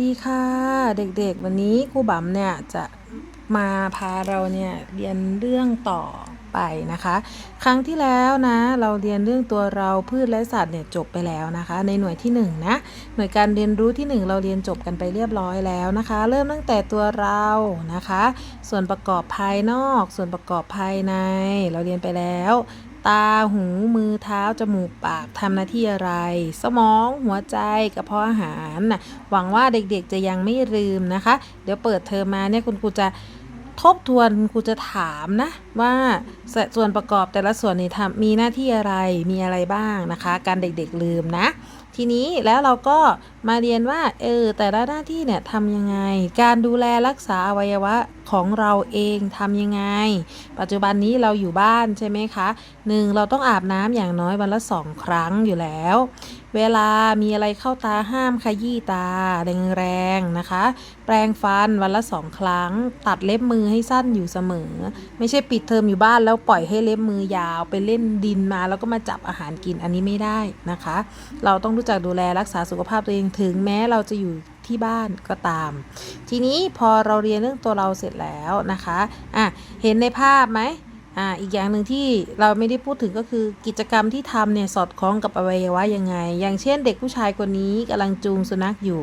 ดีค่ะเด็กๆ วันนี้ครูบั๋มเนี่ยจะมาพาเราเนี่ยเรียนเรื่องต่อไปนะคะ ครั้งที่แล้วนะ เราเรียนเรื่องตัวเราพืชและสัตว์เนี่ยจบไปแล้วนะคะ ในหน่วยที่1นงนะหน่วยการเรียนรู้ที่ 1 เราเรียนจบกันไปเรียบร้อยแล้วนะคะ เริ่มตั้งแต่ตัวเรานะคะ ส่วนประกอบภายนอก ส่วนประกอบภายในเราเรียนไปแล้ว ตาหูมือเท้า จมูกปากทำหน้าที่อะไร สมองหัวใจกระเพาะอาหารนะหวังว่าเด็กๆจะยังไม่ลืมนะคะ เดี๋ยวเปิดเทอมมาเนี่ยคุณครูจะทบทวนครูจะถามนะว่าสส่วนประกอบแต่ละส่วนนี่ทำมีหน้าที่อะไรมีอะไรบ้างนะคะ การเด็กๆลืมนะ ทีนี้แล้วเราก็มาเรียนว่าเออแต่ละหน้าที่เนี่ยทำยังไง การดูแลรักษาอวัยวะของเราเองทำยังไง ปัจจุบันนี้เราอยู่บ้านใช่ไหมคะหนึ่งเราต้องอาบน้ำอย่างน้อยวันละสองครั้งอยู่แล้ว เวลามีอะไรเข้าตาห้ามขยี้ตาแรงๆนะคะ แปรงฟันวันละสองครั้ง ตัดเล็บมือให้สั้นอยู่เสมอ ไม่ใช่ปิดเทอมอยู่บ้านแล้วปล่อยให้เล็บมือยาวไปเล่นดินมา แล้วก็มาจับอาหารกินอันนี้ไม่ได้นะคะ เราต้องรู้จักดูแลรักษาสุขภาพตัวเองถึงแม้เราจะอยู่ที่บ้านก็ตาม ทีนี้พอเราเรียนเรื่องตัวเราเสร็จแล้วนะคะอะเห็นในภาพไหมอ่าอีกอย่างหนึ่งที่เราไม่ได้พูดถึงก็คือกิจกรรมที่ทำเนี่ยสอดคล้องกับอวัยวะยังไง อย่างเช่นเด็กผู้ชายคนนี้กำลังจูงสุนัขอยู่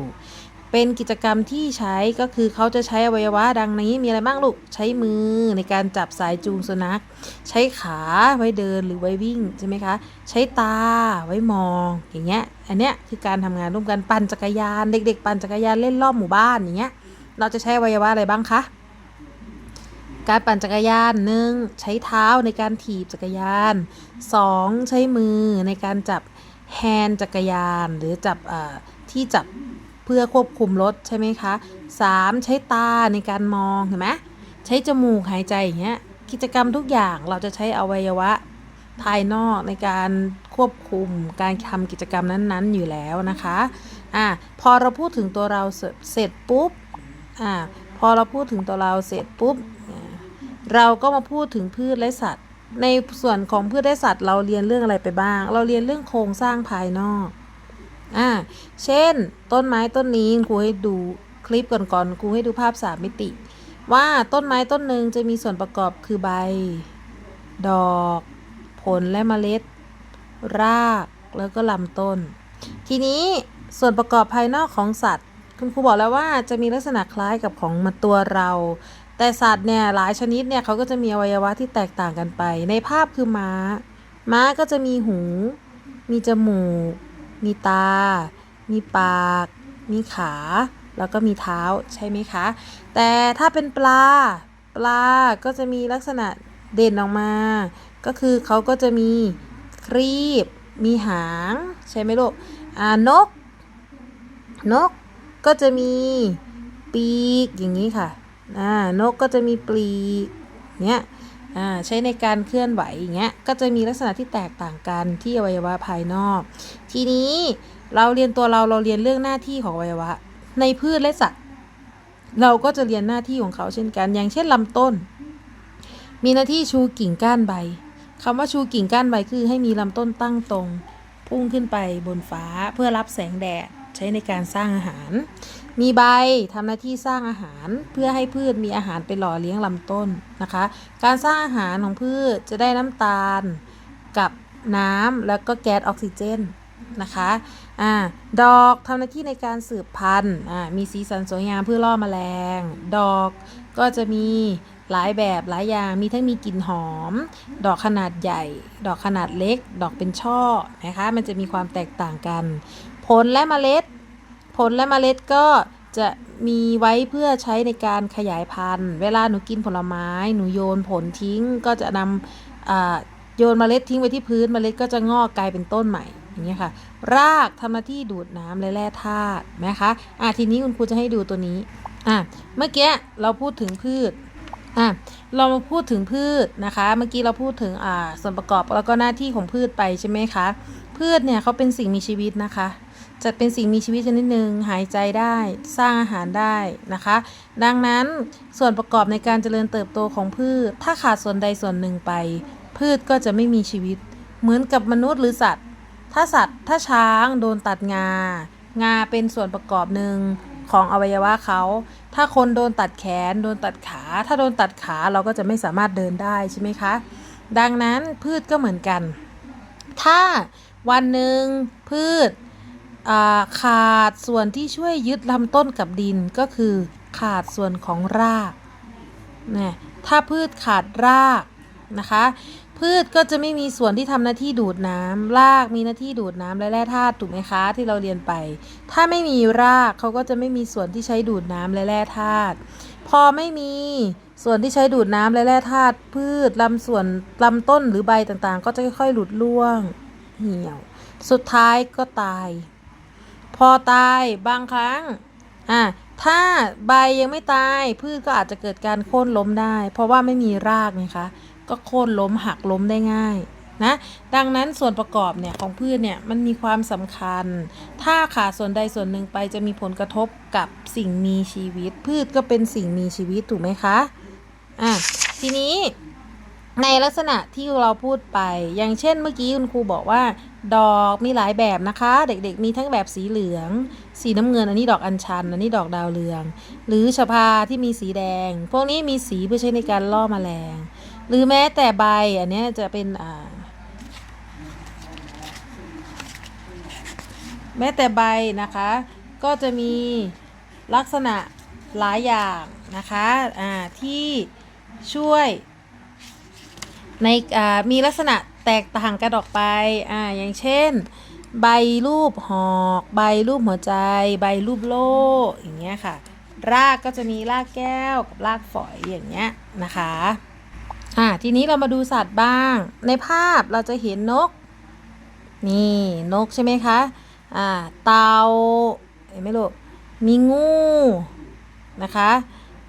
เป็นกิจกรรมที่ใช้ก็คือเขาจะใช้อวัยวะดังนี้มีอะไรบ้างลูกใช้มือในการจับสายจูงสุนัข ใช้ขาไว้เดินหรือไว้วิ่งใช่ไหมคะ ใช้ตาไว้มองอย่างเงี้ยอันเนี้ยคือการทำงานร่วมกันปั่นจักรยาน เด็ก ๆ ปั่นจักรยานเล่นรอบหมู่บ้านอย่างเงี้ยเราจะใช้อวัยวะอะไรบ้างคะการปั่นจักรยานหนึ่งใช้เท้าในการถีบจักรยานสองใช้มือในการจับแฮนจักรยาน หรือจับที่จับ เพื่อควบคุมรถใช่ไหมคะสามใช้ตาในการมองเห็นไหมใช้จมูกหายใจอย่างเงี้ยกิจกรรมทุกอย่างเราจะใช้อวัยวะภายนอกในการควบคุมการทำกิจกรรมนั้นๆ อยู่แล้วนะคะอะพอเราพูดถึงตัวเราเสร็จปุ๊บอะพอเราพูดถึงตัวเราเสร็จปุ๊บ เราก็มาพูดถึงพืชและสัตว์ ในส่วนของพืชและสัตว์ เราเรียนเรื่องอะไรไปบ้าง เราเรียนเรื่องโครงสร้างภายนอก อ่าเช่น ต้นไม้ต้นนี้ครูให้ดูคลิปก่อนๆครูให้ดูภาพสามมิติ ว่าต้นไม้ต้นหนึ่งจะมีส่วนประกอบคือใบ ดอก ผลและเมล็ด รากแล้วก็ลำต้น ทีนี้ส่วนประกอบภายนอกของสัตว์ คุณครูบอกแล้วว่าจะมีลักษณะคล้ายกับของมาตัวเรา แต่สัตว์เนี่ยหลายชนิดเนี่ยเขาก็จะมีอวัยวะที่แตกต่างกันไป ในภาพคือม้า ม้าก็จะมีหู มีจมูก มีตา มีปาก มีขา แล้วก็มีเท้าใช่ไหมคะ แต่ถ้าเป็นปลา ปลาก็จะมีลักษณะเด่นออกมา ก็คือเขาก็จะมีครีบ มีหาง ใช่ไหมลูกอ่านก นกก็จะมีปีกอย่างนี้ค่ะอ่านกก็จะมีปีกเนี้ย ใช้ในการเคลื่อนไหวอย่างเงี้ยก็จะมีลักษณะที่แตกต่างกันที่อวัยวะภายนอก ทีนี้เราเรียนตัวเราเราเรียนเรื่องหน้าที่ของอวัยวะ ในพืชและสัตว์เราก็จะเรียนหน้าที่ของเขาเช่นกัน อย่างเช่นลำต้น มีหน้าที่ชูกิ่งก้านใบคำว่าชูกิ่งก้านใบคือให้มีลำต้นตั้งตรง พุ่งขึ้นไปบนฟ้าเพื่อรับแสงแดดใช้ในการสร้างอาหาร มีใบทำหน้าที่สร้างอาหารเพื่อให้พืชมีอาหารไปหล่อเลี้ยงลำต้นนะคะ การสร้างอาหารของพืชจะได้น้ำตาลกับน้ำแล้วก็แก๊สออกซิเจนนะคะอ่าดอกทำหน้าที่ในการสืบพันธุ์อ่ามีสีสันสวยงามเพื่อล่อแมลง ดอกก็จะมีหลายแบบหลายอย่างมีทั้งมีกลิ่นหอม ดอกขนาดใหญ่ ดอกขนาดเล็ก ดอกเป็นช่อนะคะมันจะมีความแตกต่างกัน ผลและเมล็ด ผลและเมล็ดก็จะมีไว้เพื่อใช้ในการขยายพันธุ์ เวลาหนูกินผลไม้หนูโยนผลทิ้งก็จะนำโยนเมล็ดทิ้งไว้ที่พื้นเมล็ดก็จะงอกกลายเป็นต้นใหม่อย่างเงี้ยค่ะ รากทำหน้าที่ดูดน้ำและแร่ธาตุนะคะอะทีนี้คุณครูจะให้ดูตัวนี้อะเมื่อกี้เราพูดถึงพืชอะเรามาพูดถึงพืชนะคะ เมื่อกี้เราพูดถึงอ่าส่วนประกอบแล้วก็หน้าที่ของพืชไปใช่ไหมคะ พืชเนี่ยเขาเป็นสิ่งมีชีวิตนะคะ จะเป็นสิ่งมีชีวิตชนิดหนึ่งหายใจได้สร้างอาหารได้นะคะ ดังนั้นส่วนประกอบในการเจริญเติบโตของพืช ถ้าขาดส่วนใดส่วนหนึ่งไป พืชก็จะไม่มีชีวิต เหมือนกับมนุษย์หรือสัตว์ ถ้าสัตว์ถ้าช้างโดนตัดงา งาเป็นส่วนประกอบหนึ่งของอวัยวะเขา ถ้าคนโดนตัดแขน โดนตัดขา ถ้าโดนตัดขาเราก็จะไม่สามารถเดินได้ใช่ไหมคะ ดังนั้นพืชก็เหมือนกัน ถ้าวันหนึ่งพืช ขาดส่วนที่ช่วยยึดลำต้นกับดินก็คือ ขาดส่วนของรากนี่ถ้าพืชขาดรากนะคะ พืชก็จะไม่มีส่วนที่ทำหน้าที่ดูดน้ำรากมีหน้าที่ดูดน้ำและแร่ธาตุถูกไหมคะที่เราเรียนไป ถ้าไม่มีรากเขาก็จะไม่มีส่วนที่ใช้ดูดน้ำและแร่ธาตุพอไม่มีส่วนที่ใช้ดูดน้ำและแร่ธาตุพืชลำส่วนลำต้นหรือใบต่างๆ ก็จะค่อยๆหลุดร่วงเหี่ยว สุดท้ายก็ตาย พอตายบางครั้งอะถ้าใบยังไม่ตายพืชก็อาจจะเกิดการโค่นล้มได้ เพราะว่าไม่มีรากไงคะก็โค่นล้มหักล้มได้ง่ายนะดังนั้นส่วนประกอบเนี่ยของพืชเนี่ยมันมีความสำคัญ ถ้าขาดส่วนใดส่วนหนึ่งไปจะมีผลกระทบกับสิ่งมีชีวิต พืชก็เป็นสิ่งมีชีวิตถูกไหมคะอะทีนี้ ในลักษณะที่เราพูดไป อย่างเช่นเมื่อกี้คุณครูบอกว่า ดอกมีหลายแบบนะคะ เด็กๆ มีทั้งแบบสีเหลือง สีน้ำเงิน อันนี้ดอกอัญชัน อันนี้ดอกดาวเรือง หรือชพาที่มีสีแดง พวกนี้มีสีเพื่อใช้ในการล่อแมลง หรือแม้แต่ใบ อันเนี้ยจะเป็นอ่าแม้แต่ใบนะคะ ก็จะมีลักษณะหลายอย่างนะคะอ่าที่ช่วย ในมีลักษณะแตกต่างกันออกไปอ่าอย่างเช่น ใบรูปหอก ใบรูปหัวใจ ใบรูปโล่อย่างเงี้ยค่ะ รากก็จะมีรากแก้วกับรากฝอยอย่างเงี้ยนะคะอ่าทีนี้เรามาดูสัตว์บ้าง ในภาพเราจะเห็นนก นี่นกใช่ไหมคะอ่าเต่าเห็นไหมลูกมีงูนะคะ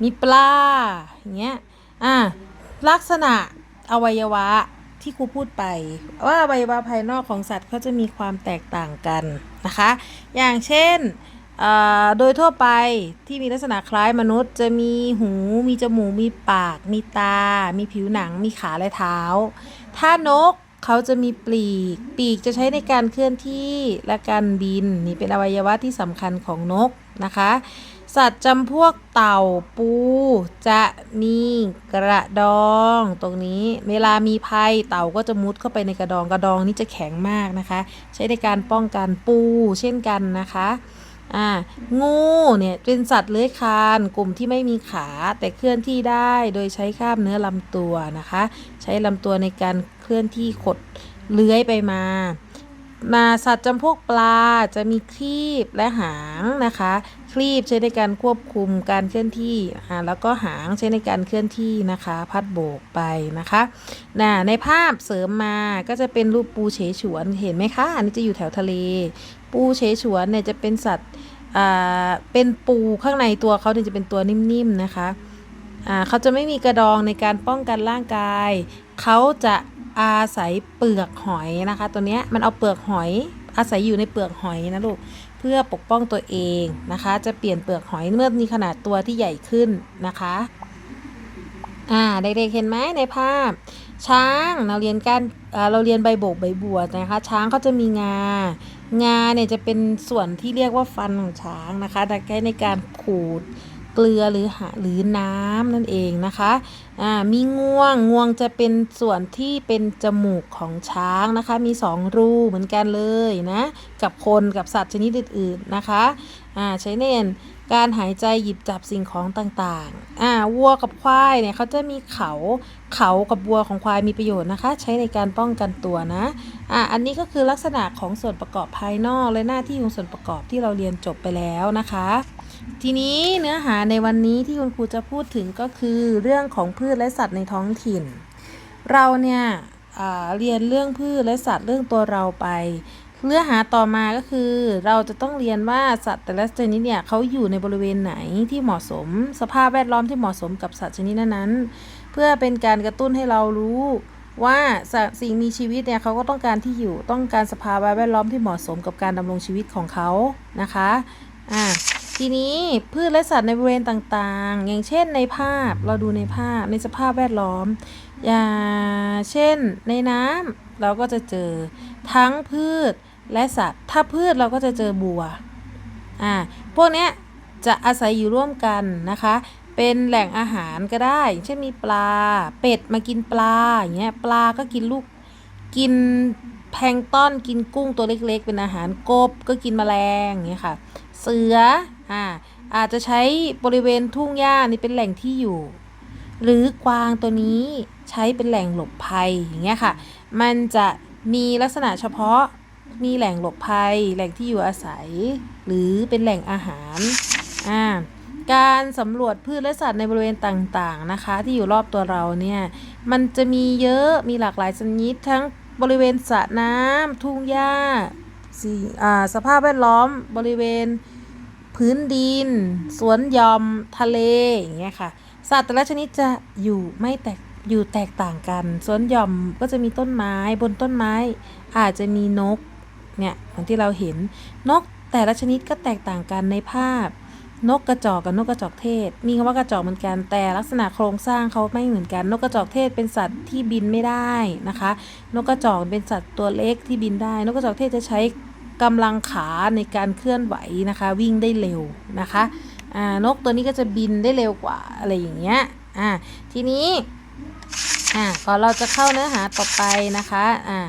มีปลาอย่างเงี้ยอ่าลักษณะ อวัยวะที่ครูพูดไป ว่าอวัยวะภายนอกของสัตว์เขาจะมีความแตกต่างกันนะคะ อย่างเช่นโดยทั่วไปที่มีลักษณะคล้ายมนุษย์ จะมีหูมีจมูกมีปาก มีตา มีผิวหนัง มีขาและเท้า ถ้านกเขาจะมีปีก ปีกจะใช้ในการเคลื่อนที่และการบิน นี่เป็นอวัยวะที่สำคัญของนกนะคะ สัตว์จำพวกเต่าปู จะมีกระดอง ตรงนี้เวลามีภัยเต่าก็จะมุดเข้าไปในกระดองกระดองนี่จะแข็งมากนะคะ ใช้ในการป้องกันปูเช่นกันนะคะอ่างูเนี่ยเป็นสัตว์เลื้อยคลานกลุ่มที่ไม่มีขาแต่เคลื่อนที่ได้โดยใช้กล้ามเนื้อลำตัวนะคะ ใช้ลำตัวในการเคลื่อนที่ขดเลื้อยไปมามาสัตว์จำพวกปลาจะมีครีบและหางนะคะ ครีบใช้ในการควบคุมการเคลื่อนที่อ่าแล้วก็หางใช้ในการเคลื่อนที่นะคะ พัดโบกไปนะคะน่ะในภาพเสริมมาก็จะเป็นรูปปูเฉฉวนเห็นไหมคะ อันนี้จะอยู่แถวทะเล ปูเฉฉวนเนี่ยจะเป็นสัตว์อ่าเป็นปูข้างในตัวเขาเนี่ยจะเป็นตัวนิ่มๆนะคะอ่าเขาจะไม่มีกระดองในการป้องกันร่างกาย เขาจะอาศัยเปลือกหอยนะคะ ตัวเนี้ยมันเอาเปลือกหอยอาศัยอยู่ในเปลือกหอยนะลูก เพื่อปกป้องตัวเองนะคะ จะเปลี่ยนเปลือกหอยเมื่อมีขนาดตัวที่ใหญ่ขึ้นนะคะ อ่าเด็กๆเห็นไหมในภาพ ช้างเราเรียนการเราเรียนใบโบกใบบัวนะคะ ช้างเขาจะมีงางาเนี่ยจะเป็นส่วนที่เรียกว่าฟันของช้างนะคะแต่ใช้ในการขูด เกลือหรือหาหรือน้ำนั่นเองนะคะอ่ามีงวงงวงจะเป็นส่วนที่เป็นจมูกของช้างนะคะ มีสองรูเหมือนกันเลยนะกับคนกับสัตว์ชนิดอื่นๆนะคะอ่าใช้เน้นการหายใจหยิบจับสิ่งของต่างๆ อ่าวัวกับควายเนี่ยเขาจะมีเขา เขากับวัวของควายมีประโยชน์นะคะ ใช้ในการป้องกันตัวนะ อะอันนี้ก็คือลักษณะของส่วนประกอบภายนอกและหน้าที่ของส่วนประกอบที่เราเรียนจบไปแล้วนะคะ ทีนี้เนื้อหาในวันนี้ที่คุณครูจะพูดถึงก็คือเรื่องของพืชและสัตว์ในท้องถิ่น เราเนี่ยเรียนเรื่องพืชและสัตว์เรื่องตัวเราไปเนื้อหาต่อมาก็คือ เราจะต้องเรียนว่าสัตว์แต่ละชนิดเนี่ยเขาอยู่ในบริเวณไหนที่เหมาะสม สภาพแวดล้อมที่เหมาะสมกับสัตว์ชนิดนั้นๆ เพื่อเป็นการกระตุ้นให้เรารู้ว่าส,สิ่งมีชีวิตเนี่ยเขาก็ต้องการที่อยู่ต้องการสภาวะแวดล้อมที่เหมาะสมกับการดำรงชีวิตของเขานะคะอ่า ทีนี้พืชและสัตว์ในบริเวณต่างๆ อย่างเช่นในภาพเราดูในภาพในสภาพแวดล้อม อย่างเช่นในน้ำเราก็จะเจอทั้งพืชและสัตว์ ถ้าพืชเราก็จะเจอบัวอ่าพวกเนี้ยจะอาศัยอยู่ร่วมกันนะคะ เป็นแหล่งอาหารก็ได้ เช่นมีปลา เป็ดมากินปลาอย่างเงี้ย ปลาก็กินลูก กินแพลงต้อน กินกุ้งตัวเล็กๆ เป็นอาหารกบก็กินแมลงอย่างเงี้ยค่ะ เสืออ่าอาจจะใช้บริเวณทุ่งหญ้านี่เป็นแหล่งที่อยู่ หรือกวางตัวนี้ใช้เป็นแหล่งหลบภัยอย่างเงี้ยค่ะ มันจะมีลักษณะเฉพาะมีแหล่งหลบภัย แหล่งที่อยู่อาศัย หรือเป็นแหล่งอาหารอ่าการสำรวจพืชและสัตว์ในบริเวณต่างๆนะคะ ที่อยู่รอบตัวเราเนี่ยมันจะมีเยอะมีหลากหลายชนิดทั้งบริเวณสระน้ำทุ่งหญ้า สีอ่าสภาพแวดล้อมบริเวณพื้นดิน สวนยอมทะเลอย่างเงี้ยค่ะ สัตว์แต่ละชนิดจะอยู่ไม่แตกอยู่แตกต่างกัน สวนหย่อมก็จะมีต้นไม้บนต้นไม้ อาจจะมีนกเนี่ยอย่างที่เราเห็นนกแต่ละชนิดก็แตกต่างกันในภาพ นกกระจอกกับนกกระจอกเทศ มีคำว่ากระจอกเหมือนกัน แต่ลักษณะโครงสร้างเขาไม่เหมือนกัน นกกระจอกเทศเป็นสัตว์ที่บินไม่ได้นะคะ นกกระจอกเป็นสัตว์ตัวเล็กที่บินได้ นกกระจอกเทศจะใช้ กำลังขาในการเคลื่อนไหวนะคะ วิ่งได้เร็วนะคะนกตัวนี้ก็จะบินได้เร็วกว่าอะไรอย่างเงี้ยอ่าทีนี้อ่าก่อนเราจะเข้าเนื้อหาต่อไปนะคะอ่า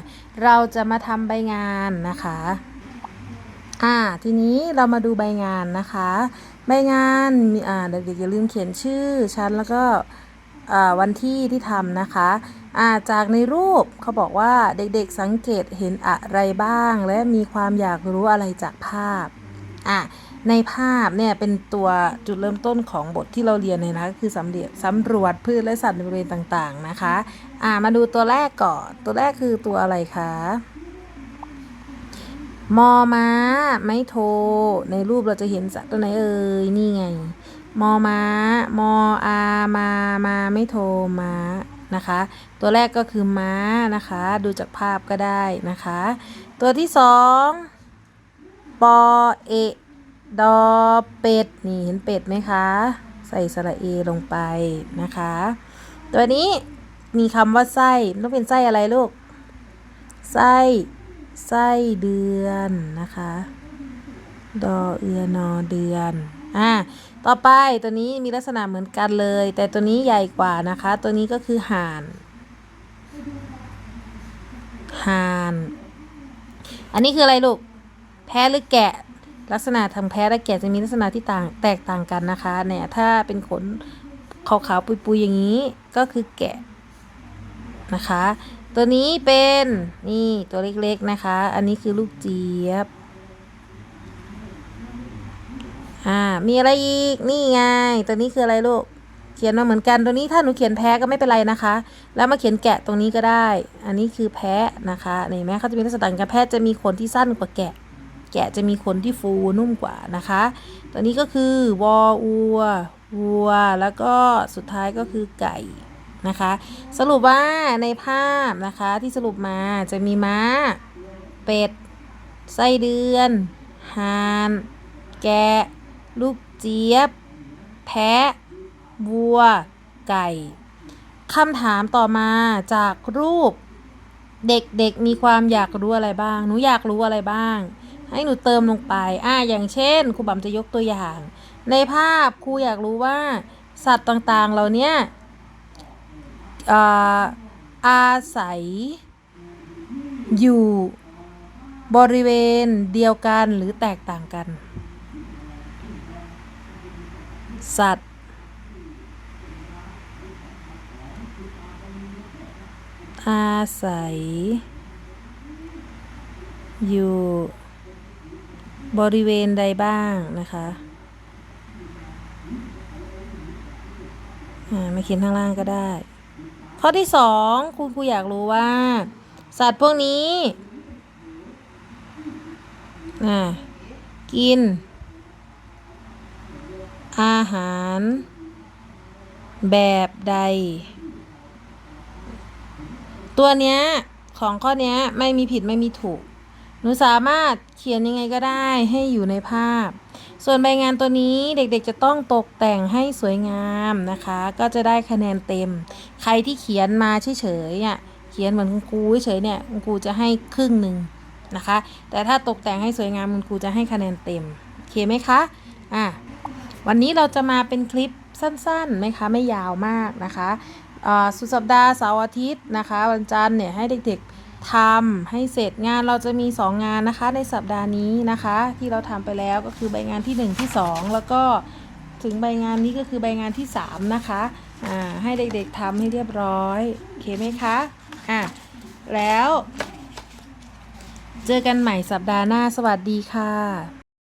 เราจะมาทำใบงานนะคะอ่าทีนี้เรามาดูใบงานนะคะ ใบงานอ่าเด็กๆอย่าลืมเขียนชื่อชั้นแล้วก็ วันที่ที่ทำนะคะาจากในรูปเขาบอกว่าเด็กๆสังเกตเห็นอะไรบ้าง และมีความอยากรู้อะไรจากภาพอะในภาพเนี่ยเป็นตัวจุดเริ่มต้นของบทที่เราเรียนเลยนะก็คือสำเร็จสำรวจพืชและสัตว์ในบริเวณต่างๆนะคะอ่ามาดูตัวแรกก่อนตัวแรกคือตัวอะไรคะมอม้า ไม่โท ในรูปเราจะเห็นสัตว์ตัวไหนเอ่ยนี่ไง มอม้ามออามามาไม่โทม้านะคะ ตัวแรกก็คือม้านะคะ ดูจากภาพก็ได้นะคะ ตัวที่สองปอเอดอเป็ดนี่เห็นเป็ดไหมคะ ใส่สระเอลงไปนะคะ ตัวนี้มีคำว่าไส้ต้องเป็นไส้อะไรลูก ไส้ไส้เดือนนะคะ ดอเอือนอเดือน อ่า ต่อไปตัวนี้มีลักษณะเหมือนกันเลย แต่ตัวนี้ใหญ่กว่านะคะ ตัวนี้ก็คือห่าน ห่าน อันนี้คืออะไรลูก แพะหรือแกะ ลักษณะทางแพะและแกะจะมีลักษณะที่ต่างแตกต่างกันนะคะ เนี่ย ถ้าเป็นขนขาวๆปุยๆอย่างนี้ก็คือแกะนะคะ ตัวนี้เป็นนี่ตัวเล็กๆนะคะ อันนี้คือลูกเจี๊ยบ อ่า มีอะไรอีก นี่ไง ตัวนี้คืออะไรลูก เขียนมาเหมือนกัน ตัวนี้ถ้าหนูเขียนแพ้ก็ไม่เป็นไรนะคะ แล้วมาเขียนแกะตรงนี้ก็ได้ อันนี้คือแพะนะคะนี่แม้เขาจะมีลักษณะต่างกันแพะจะมีขนที่สั้นกว่าแกะ แกะจะมีขนที่ฟูนุ่มกว่านะคะ ตัวนี้ก็คือวออัววัว แล้วก็สุดท้ายก็คือไก่นะคะ สรุปว่าในภาพนะคะที่สรุปมาจะมีม้า เป็ด ไส้เดือน หาน แกะ ลูกเจี๊ยบ แพะ วัว ไก่คำถามต่อมาจากรูป เด็กๆมีความอยากรู้อะไรบ้าง หนูอยากรู้อะไรบ้าง ให้หนูเติมลงไป อ่าอย่างเช่นครูบัมจะยกตัวอย่าง ในภาพครูอยากรู้ว่า สัตว์ต่างๆ เหล่าเนี้ยอาศัย อยู่บริเวณเดียวกันหรือแตกต่างกัน สัตว์ อาศัย อยู่ บริเวณใดบ้างนะคะมาเขียนข้างล่างก็ได้ ข้อที่สองคุณครูอยากรู้ว่า สัตว์พวกนี้กิน อาหาร แบบใด ตัวเนี้ย ของข้อเนี้ย ไม่มีผิดไม่มีถูก หนูสามารถเขียนยังไงก็ได้ให้อยู่ในภาพ ส่วนใบงานตัวนี้เด็กๆจะต้องตกแต่งให้สวยงามนะคะ ก็จะได้คะแนนเต็ม ใครที่เขียนมาเฉยๆเนี่ยเขียนเหมือนคุณครูเฉยเนี่ยคุณครูจะให้ครึ่งหนึ่งนะคะ แต่ถ้าตกแต่งให้สวยงามคุณครูจะให้คะแนนเต็ม โอเคไหมคะ อะ วันนี้เราจะมาเป็นคลิปสั้นๆไหมคะไม่ยาวมากนะคะสุดสัปดาห์เสาร์อาทิตย์นะคะ วันจันทร์เนี่ยให้เด็กๆทำให้เสร็จงานเราจะมี 2 งานนะคะ ในสัปดาห์นี้นะคะ ที่เราทำไปแล้วก็คือใบงานที่ 1 ที่ 2 แล้วก็ถึงใบงานนี้ก็คือใบงานที่ 3 นะคะให้เด็กๆทำให้เรียบร้อยโอเคไหมคะอะแล้ว เจอกันใหม่สัปดาห์หน้าสวัสดีค่ะ